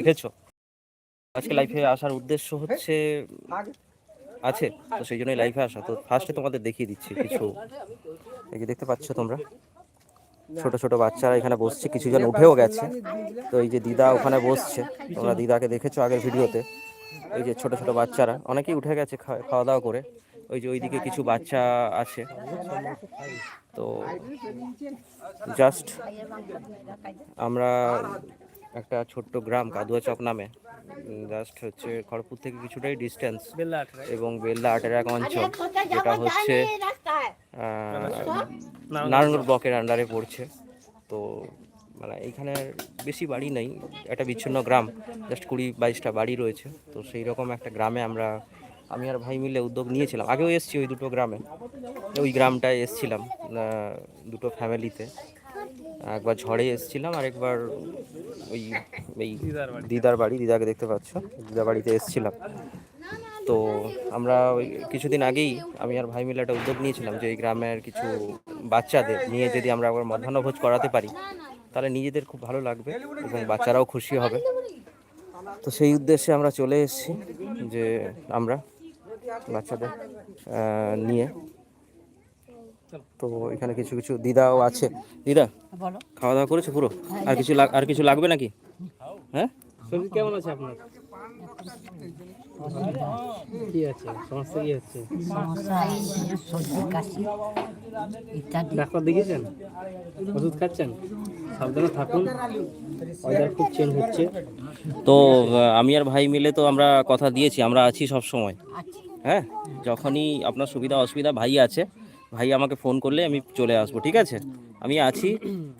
দেখেছ? আজকে লাইফে আসার উদ্দেশ্য হচ্ছে আছে। তো সেই জন্যই লাইফে আসা। তো ফার্স্টে তোমাদের দেখিয়ে দিচ্ছি কিছু। এই যে দেখতে পাচ্ছ তোমরা? ছোট ছোট বাচ্চারা এখানে বসছে কিছুজন উঠেও গেছে। তো এই যে দিদা ওখানে বসছে। তোমরা দিদাকে দেখেছ আগের ভিডিওতে? এই যে ছোট ছোট বাচ্চারা। অনেকেই উঠে গেছে খাওয়া দাওয়া করে। ওই যে ওইদিকে কিছু বাচ্চা আছে তো জাস্ট আমরা একটা ছোট্ট গ্রাম কাদুয়া চক নামে। জাস্ট হচ্ছে খড়পুর থেকে কিছুটাই ডিস্টেন্স এবং বেল্লা আটের এক অঞ্চল। যেটা হচ্ছে নারায়ণগড় ব্লকের আন্ডারে পড়ছে। তো মানে এইখানে বেশি বাড়ি নেই। একটা বিচ্ছিন্ন গ্রাম জাস্ট কুড়ি বাইশটা বাড়ি রয়েছে। তো সেই রকম একটা গ্রামে আমরা আমি আর ভাই মিলে উদ্যোগ নিয়েছিলাম। আগেও এসেছি ওই দুটো গ্রামে। ওই গ্রামটায় এসেছিলাম দুটো ফ্যামিলিতে একবার ঝড়ে এসেছিলাম আর একবার ওই এই দিদার বাড়ি দিদাকে দেখতে পাচ্ছ? দিদার বাড়িতে এসেছিলাম। তো আমরা ওই কিছুদিন আগেই আমি আর ভাই মিলে একটা উদ্যোগ নিয়েছিলাম যে এই গ্রামের কিছু বাচ্চাদের নিয়ে যদি আমরা আবার মধ্যাহ্নভোজ করাতে পারি তাহলে নিজেদের খুব ভালো লাগবে এবং বাচ্চারাও খুশি হবে। তো সেই উদ্দেশ্যে আমরা চলে এসেছি যে আমরা বাচ্চাদের নিয়ে তো এখানে কিছু কিছু দিদাও আছে। দিদা খাওয়া দাওয়া করেছ পুরো? আর কিছু লাগ- আর কিছু লাগবে নাকি? হ্যাঁ? শরীর কেমন আছে আপনার? কি আছে? সমস্যা কি হচ্ছে সর্দি কাশি ইত্যাদি। ডাক্তার দেখিয়েছেন? ওষুধ খাচ্ছেন? সাবধানে থাকুন। ওয়েদার খুব চেঞ্জ হচ্ছে। তো আমি আর ভাই মিলে তো আমরা কথা দিয়েছি আমরা আছি সব সময়। হ্যাঁ? যখনই আপনার সুবিধা অসুবিধা ভাই আছে ভাই আমাকে ফোন করলে আমি চলে আসব ঠিক আছে? আমি আছি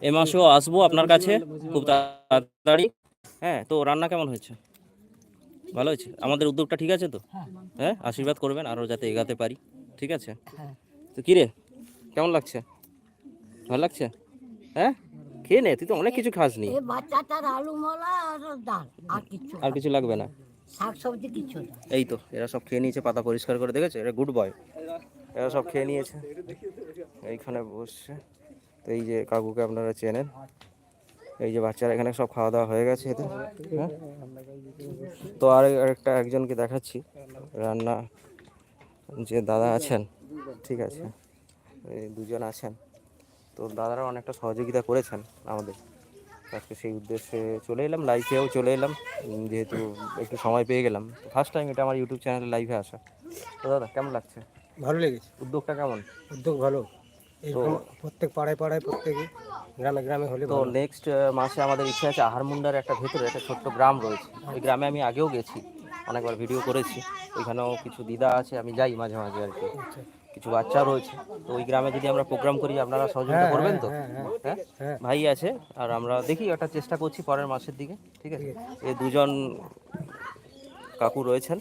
এ মাসেও আসব আপনার কাছে খুব তাড়াতাড়ি। হ্যাঁ তো রান্না কেমন হয়েছে? ভালো হয়েছে? আমাদের উদ্যোগটা ঠিক আছে তো? হ্যাঁ। হ্যাঁ আশীর্বাদ করবেন আরও যাতে এগাতে পারি ঠিক আছে? হ্যাঁ। তো কিরে কেমন লাগছে? ভালো লাগছে? হ্যাঁ? খেয়ে নে তুই তো অনেক কিছু খাসনি। এই বাচ্চাটার আলু মলা আর ডাল আর কিছু আর কিছু লাগবে না? কিছু এই তো এরা সব খেয়ে নিয়েছে পাতা পরিষ্কার করে দেখেছে? এরা গুড বয় এরা সব খেয়ে নিয়েছে। এইখানে বসছে। তো এই যে কাকুকে আপনারা চেনেন। এই যে বাচ্চারা এখানে সব খাওয়া দাওয়া হয়ে গেছে এদের। হ্যাঁ? তো আর একটা একজনকে দেখাচ্ছি। রান্না যে দাদা আছেন, ঠিক আছে, এই দুজন আছেন। তো দাদারা অনেকটা সহযোগিতা করেছেন আমাদের। আজকে সেই উদ্দেশ্যে চলে এলাম লাইভেও চলে এলাম। যেহেতু একটু সময় পেয়ে গেলাম। ফার্স্ট টাইম এটা আমার ইউটিউব চ্যানেলে লাইভে আসা। তো দাদা, কেমন লাগছে? ভালো লেগেছে। উদ্যোগটা কেমন? উদ্যোগ ভালো। প্রত্যেক পাড়ায় পাড়ায় প্রত্যেকে গ্রামে গ্রামে হলে তো নেক্সট মাসে আমাদের ইচ্ছা আছে আহারমুন্ডার একটা ভেতরে একটা ছোট্ট গ্রাম রয়েছে। ওই গ্রামে আমি আগেও গেছি অনেকবার ভিডিও করেছি। ওইখানেও কিছু দিদা আছে আমি যাই মাঝে মাঝে আর কি। কিছু বাচ্চা রয়েছে। তো ওই গ্রামে যদি আমরা প্রোগ্রাম করি আপনারা সহযোগিতা করবেন তো? হ্যাঁ হ্যাঁ। ভাই আছে আর আমরা দেখি একটা চেষ্টা করছি পরের মাসের দিকে ঠিক আছে? এই দুজন কাকু রয়েছেন।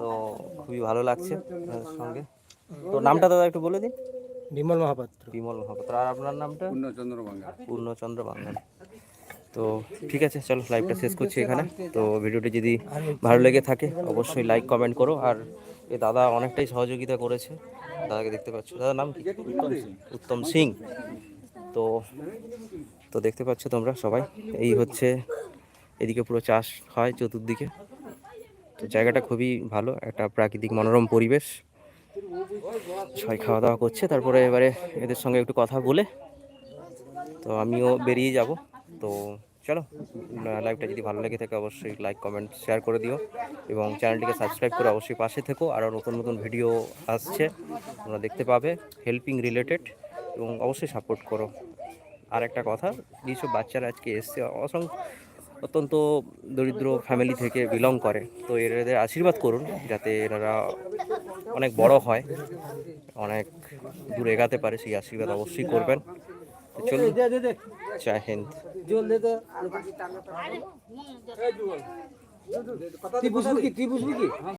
তো খুবই ভালো লাগছে সঙ্গে। তো নামটা দাদা একটু বলে দিন। বিমল মহাপাত্র। বিমল মহাপাত্র। আর আপনার নামটা? পূর্ণচন্দ্র বাঙ্গাল। পূর্ণচন্দ্র বাঙাল তো ঠিক আছে চলো লাইভটা শেষ করছি এখানে। তো ভিডিওটি যদি ভালো লেগে থাকে অবশ্যই লাইক কমেন্ট করো। আর এ দাদা অনেকটাই সহযোগিতা করেছে। দাদাকে দেখতে পাচ্ছ। দাদার নাম কি? উত্তম সিং। তো তো দেখতে পাচ্ছ তোমরা সবাই। এই হচ্ছে এদিকে পুরো চাষ হয় চতুর্দিকে। তো জায়গাটা খুবই ভালো, একটা প্রাকৃতিক মনোরম পরিবেশ। সবাই খাওয়া দাওয়া করছে, তারপরে এবারে এদের সঙ্গে একটু কথা বলে, তো আমিও বেরিয়ে যাব। তো চলো, লাইভটা যদি ভালো লেগে থাকে অবশ্যই লাইক, কমেন্ট, শেয়ার করে দিও এবং চ্যানেলটিকে সাবস্ক্রাইব করে অবশ্যই পাশে থেকো। আরও নতুন নতুন ভিডিও আসছে, তোমরা দেখতে পাবে, হেল্পিং রিলেটেড এবং অবশ্যই সাপোর্ট করো। আর একটা কথা, যেসব বাচ্চারা আজকে এসছে অসং অত্যন্ত দরিদ্র ফ্যামিলি থেকে বিলং করে। তো এদের আশীর্বাদ করুন যাতে এনারা অনেক বড় হয়, অনেক দূর এগাতে পারে, সেই আশীর্বাদ অবশ্যই করবেন। চলুন